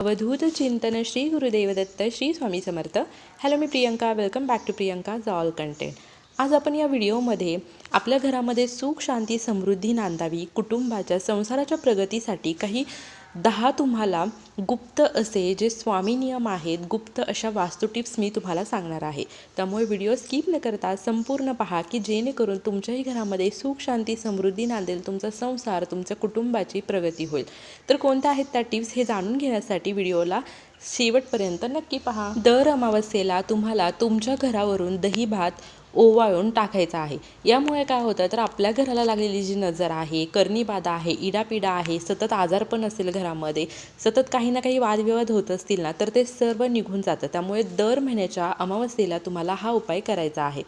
अवधूत चिंतन Shri Gurudevdatta Shri Swami Samarth. Hello me Priyanka welcome back to Priyanka all content आज आपण या व्हिडिओमध्ये आपल्या घरामध्ये सुख शांती समृद्धी नांदावी कुटुंबाच्या संसाराच्या प्रगतीसाठी काही दहा तुम्हाला गुप्त असे जे स्वामी नियम आहेत गुप्त अशा वास्तू टिप्स मी तुम्हाला सांगणार आहे. त्यामुळे व्हिडिओ स्किप न करता संपूर्ण पहा की जेणेकरून तुमच्याही घरामध्ये सुख शांती समृद्धी नांदेल तुमचा संसार तुमच्या कुटुंबाची प्रगती होईल. तर कोणत्या आहेत त्या टिप्स हे जाणून घेण्यासाठी व्हिडिओला शेवटपर्यंत नक्की पहा. दर अमावस्येला तुम्हाला तुमच्या घरावरून दही भात ओवाळून टाकायचा आहे. यामुळे काय होतं तर आपल्या घराला लागलेली जी नजर आहे कर्णीबाधा आहे इडापिडा आहे सतत आजारपण असेल घरामध्ये सतत काही ना काही वादविवाद होत असतील ना तर ते सर्व निघून जातं. त्यामुळे दर महिन्याच्या अमावस्येला तुम्हाला हा उपाय करायचा आहे.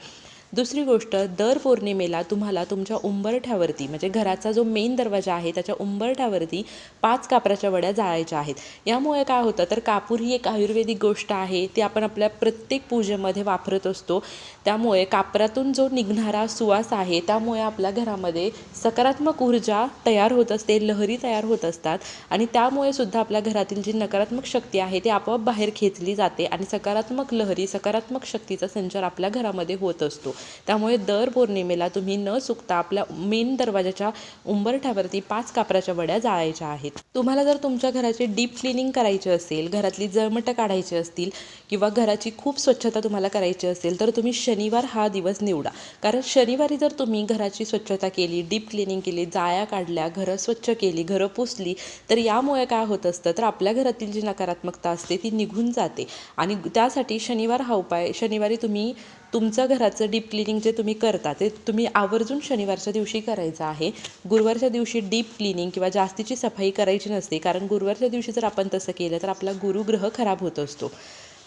दुसरी गोष्ट दर पौर्णिमेला तुम्हाला तुमच्या उंबरठ्यावरती म्हणजे घराचा जो मेन दरवाजा आहे त्याच्या उंबरठ्यावरती पाच कापराच्या वड्या जाळायच्या आहेत. यामुळे काय होतं तर कापूर ही एक आयुर्वेदिक गोष्ट आहे ती आपण आपल्या प्रत्येक पूजेमध्ये वापरत असतो. त्यामुळे कापरातून जो निघणारा सुवास आहे त्यामुळे आपल्या घरामध्ये सकारात्मक ऊर्जा तयार होत असते लहरी तयार होत असतात. आणि त्यामुळे सुद्धा आपल्या घरातील जी नकारात्मक शक्ती आहे ती आपोआप बाहेर खेचली जाते आणि सकारात्मक लहरी सकारात्मक शक्तीचा संचार आपल्या घरामध्ये होत असतो. त्यामुळे दर पौर्णिमेला तुम्ही न चुकता आपल्या मेन दरवाजाच्या उंबरठ्यावरती पाच कापराच्या वड्या जाळायच्या आहेत. तुम्हाला जर तुमच्या घराची डीप क्लिनिंग करायची असेल घरातली जळमटं काढायची असतील किंवा घराची खूप स्वच्छता तुम्हाला करायची असेल तर तुम्ही शनिवार हा दिवस निवडा. कारण शनिवारी जर तुम्ही घराची स्वच्छता केली डीप क्लिनिंग केली जाळ्या काढल्या घरं स्वच्छ केली घरं पुसली तर यामुळे काय होत असतं तर आपल्या घरातील जी नकारात्मकता असते ती निघून जाते. आणि त्यासाठी शनिवार हा उपाय शनिवारी तुम्ही तुमचं घराचं डीप क्लिनिंग जे तुम्ही करता ते तुम्ही आवर्जून शनिवारच्या दिवशी करायचं आहे. गुरुवारच्या दिवशी डीप क्लिनिंग किंवा जास्तीची सफाई करायची नसते कारण गुरुवारच्या दिवशी जर आपण तसं केलं तर आपला गुरुग्रह खराब होत असतो.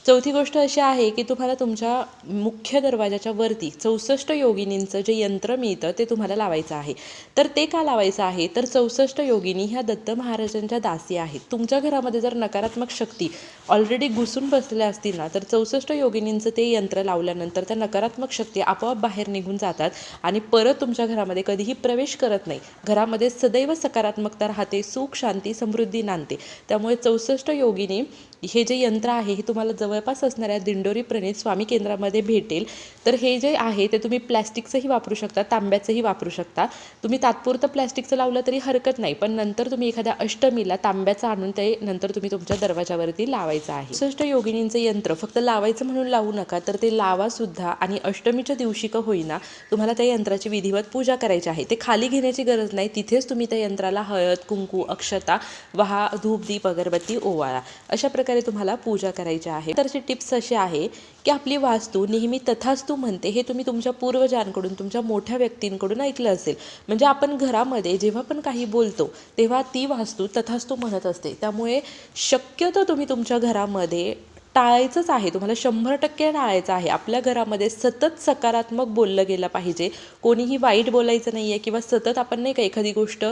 चौथी गोष्ट अशी आहे की तुम्हाला तुमच्या मुख्य दरवाजाच्या वरती चौसष्ट योगिनींचं जे यंत्र मिळतं ते तुम्हाला लावायचं आहे. तर ते का लावायचं आहे? तर चौसष्ट योगिनी ह्या दत्त महाराजांच्या दासी आहेत. तुमच्या घरामध्ये जर नकारात्मक शक्ती ऑलरेडी घुसून बसलेल्या असतील ना तर चौसष्ट योगिनींचं ते यंत्र लावल्यानंतर त्या नकारात्मक शक्ती आपोआप बाहेर निघून जातात आणि परत तुमच्या घरामध्ये कधीही प्रवेश करत नाही. घरामध्ये सदैव सकारात्मकता राहते सुख शांती समृद्धी नांदते. त्यामुळे चौसष्ट योगिनी हे जे यंत्र आहे हे तुम्हाला जवळ जवळपास असणाऱ्या दिंडोरी प्रणित स्वामी केंद्रामध्ये भेटेल. तर हे जे आहे ते तुम्ही प्लॅस्टिकचंही वापरू शकता तांब्याचंही वापरू शकता. तुम्ही तात्पुरतं प्लॅस्टिकचं लावलं तरी हरकत नाही पण नंतर तुम्ही एखाद्या अष्टमीला तांब्याचं आणून ते नंतर तुम्ही तुमच्या दरवाजावरती लावायचं आहे. सष्ट योगिनींचं यंत्र फक्त लावायचं म्हणून लावू नका तर ते लावासुद्धा आणि अष्टमीच्या दिवशी का होईना तुम्हाला त्या यंत्राची विधिवत पूजा करायची आहे. ते खाली घेण्याची गरज नाही तिथेच तुम्ही त्या यंत्राला हळद कुंकू अक्षता वहा धूप दीप अगरबत्ती ओवाळा. अशा प्रकारे तुम्हाला पूजा करायची आहे. प्रकारची टिप्स अशी आहे की आपली वास्तू नेहमी तथास्तू म्हणते हे तुम्ही तुमच्या पूर्वजांकडून तुमच्या मोठ्या व्यक्तींकडून ऐकलं असेल. म्हणजे आपण घरामध्ये जेव्हा पण काही बोलतो तेव्हा ती वास्तू तथास्तू म्हणत असते. त्यामुळे शक्यतो तुम्ही तुमच्या घरामध्ये टाळायचंच आहे. तुम्हाला शंभर टक्के टाळायचं आहे. आपल्या घरामध्ये सतत सकारात्मक बोललं गेलं पाहिजे. कोणीही वाईट बोलायचं नाही आहे किंवा सतत आपण नाही का एखादी गोष्ट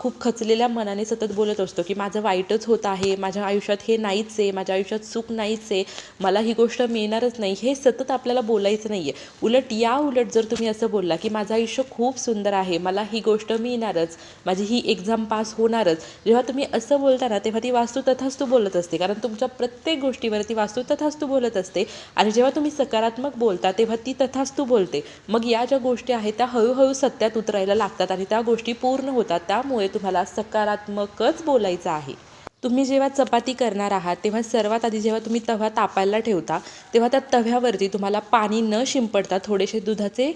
खूप खचलेल्या मनाने सतत बोलत असतो की माझं वाईटच होत आहे माझ्या आयुष्यात हे नाहीच आहे माझ्या आयुष्यात सुख नाहीच आहे मला ही गोष्ट मिळणारच नाही हे सतत आपल्याला बोलायचं नाही आहे उलट या उलट जर तुम्ही असं बोलला की माझं आयुष्य खूप सुंदर आहे मला ही गोष्ट मिळणारच माझी ही एक्झाम पास होणारच जेव्हा तुम्ही असं बोलता ना तेव्हा ती वास्तू तथास्तू बोलत असते. कारण तुमच्या प्रत्येक गोष्टीवरती वास्तू तथास्तू बोलत असते. आणि जेव्हा तुम्ही सकारात्मक बोलता तेव्हा ती तथास्तू बोलते. मग या ज्या गोष्टी आहेत त्या हळूहळू सत्यात उतरायला लागतात आणि त्या गोष्टी पूर्ण होतात. त्यामुळे तुम्हाला सकारात्मकच बोलायचं आहे. तुम्ही जेव्हा चपाती करणार आहात तेव्हा सर्वात आधी जेव्हा तुम्ही तवा तापायला ठेवता तेव्हा त्या तव्यावरती तुम्हाला पाणी न शिंपडता थोडेसे दुधाचे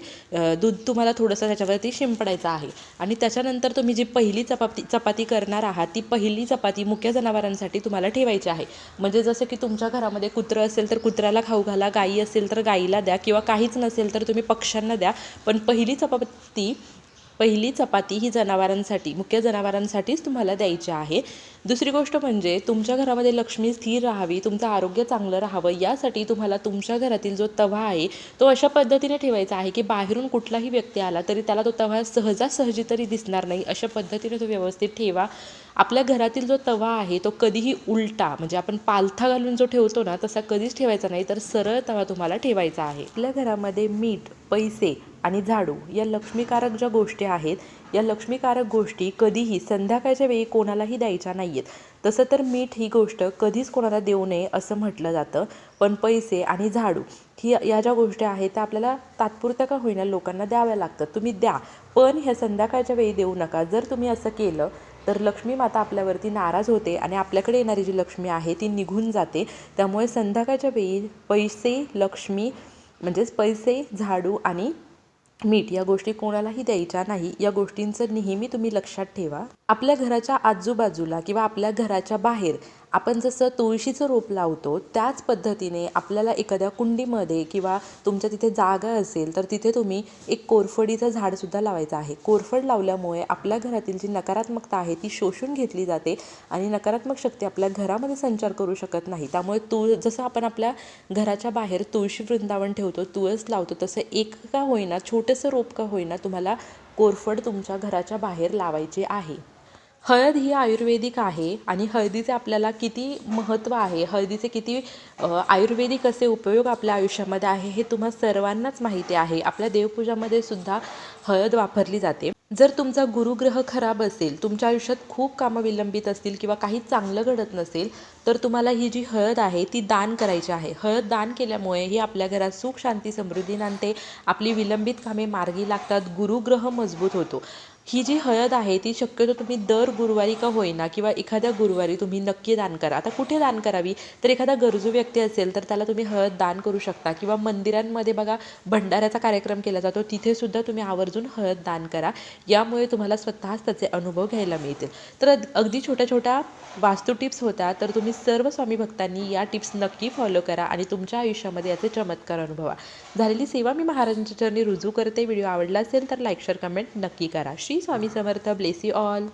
दूध तुम्हाला थोडंसं त्याच्यावरती शिंपडायचं आहे. आणि त्याच्यानंतर तुम्ही जी पहिली चपाती चपाती करणार आहात ती पहिली चपाती मुख्य जनावरांसाठी तुम्हाला ठेवायची आहे. म्हणजे जसं की तुमच्या घरामध्ये कुत्रं असेल तर कुत्र्याला खाऊ घाला गाई असेल तर गाईला द्या किंवा काहीच नसेल तर तुम्ही पक्ष्यांना द्या. पण पहिली चपाती पहिली चपाती ही जनावरांसाठी मुख्य जनावरांसाठीच तुम्हाला द्यायची आहे. दुसरी गोष्ट म्हणजे तुमच्या घरामध्ये लक्ष्मी स्थिर राहावी तुमचं आरोग्य चांगलं राहावं यासाठी तुम्हाला तुमच्या घरातील जो तवा आहे तो अशा पद्धतीने ठेवायचा आहे की बाहेरून कुठलाही व्यक्ती आला तरी त्याला तो तवा सहजासहजी तरी दिसणार नाही अशा पद्धतीने तो व्यवस्थित ठेवा. आपल्या घरातील जो तवा आहे तो कधीही उलटा म्हणजे आपण पालथा घालून जो ठेवतो ना तसा कधीच ठेवायचा नाही तर सरळ तवा तुम्हाला ठेवायचा आहे. आपल्या घरामध्ये मीठ पैसे आणि झाडू या लक्ष्मीकारक ज्या गोष्टी आहेत या लक्ष्मीकारक गोष्टी कधीही संध्याकाळच्या वेळी कोणालाही द्यायच्या नाही आहेत तसं तर मीठ ही गोष्ट कधीच कोणाला देऊ नये असं म्हटलं जातं. पण पैसे आणि झाडू ही या ज्या गोष्टी आहेत त्या आपल्याला तात्पुरत्या का होईना लोकांना द्याव्या लागतात. तुम्ही द्या पण ह्या संध्याकाळच्या वेळी देऊ नका. जर तुम्ही असं केलं तर लक्ष्मी माता आपल्यावरती नाराज होते आणि आपल्याकडे येणारी जी लक्ष्मी आहे ती निघून जाते. त्यामुळे संध्याकाळच्या वेळी पैसे लक्ष्मी म्हणजेच पैसे झाडू आणि मीठ या गोष्टी कोणालाही द्यायच्या नाही या गोष्टींचं नेहमी तुम्ही लक्षात ठेवा. आपल्या घराच्या आजूबाजूला किंवा आपल्या घराच्या बाहेर आपण जसं तुळशीचं रोप लावतो त्याच पद्धतीने आपल्याला एखाद्या कुंडीमध्ये किंवा तुमच्या तिथे जागा असेल तर तिथे तुम्ही एक कोरफडीचं झाडसुद्धा लावायचं आहे. कोरफड लावल्यामुळे आपल्या घरातील जी नकारात्मकता आहे ती शोषून घेतली जाते आणि नकारात्मक शक्ती आपल्या घरामध्ये संचार करू शकत नाही. त्यामुळे तुळ जसं आपण आपल्या घराच्या बाहेर तुळशी वृंदावन ठेवतो तुळस लावतो तसं एक का होईना छोटंसं रोप का होईना तुम्हाला कोरफड तुमच्या घराच्या बाहेर लावायचे आहे. हळद ही आयुर्वेदिक आहे आणि हळदीचे आपल्याला किती महत्त्व आहे? हळदीचे किती आयुर्वेदिक असे उपयोग आपल्या आयुष्यामध्ये आहे हे तुम्हा सर्वांनाच माहिती आहे. आपल्या देवपूजामध्ये सुद्धा हळद वापरली जाते. जर तुमचा गुरुग्रह खराब असेल तुमच्या आयुष्यात खूप कामं विलंबित असतील किंवा काही चांगलं घडत नसेल तर तुम्हाला ही जी हळद आहे ती दान करायची आहे. हळद दान केल्यामुळे ही आपल्या घरात सुख शांती समृद्धी नांदते. आपली विलंबित कामे मार्गी लागतात. गुरुग्रह मजबूत होतो. ही जी हळद आहे ती शक्यतो तुम्ही दर गुरुवारी का होईना किंवा एखाद्या गुरुवारी तुम्ही नक्की दान करा. आता कुठे दान करावी? तर एखादा गरजू व्यक्ती असेल तर त्याला तुम्ही हळद दान करू शकता किंवा मंदिरांमध्ये बघा भंडाऱ्याचा कार्यक्रम केला जातो तिथे सुद्धा तुम्ही आवर्जून हळद दान करा. यामुळे तुम्हाला स्वतःच त्याचे अनुभव घ्यायला मिळतील. तर अगदी छोट्या छोट्या वास्तू टिप्स होत्या तर तुम्ही सर्व स्वामी भक्तांनी या टिप्स नक्की फॉलो करा आणि तुमच्या आयुष्यामध्ये याचे चमत्कार अनुभवा. झालेली सेवा मी महाराजांच्या चरणी रुजू करते. व्हिडिओ आवडला असेल तर लाईक शेअर कमेंट नक्की करा. Shri Swami Samarth. Bless you all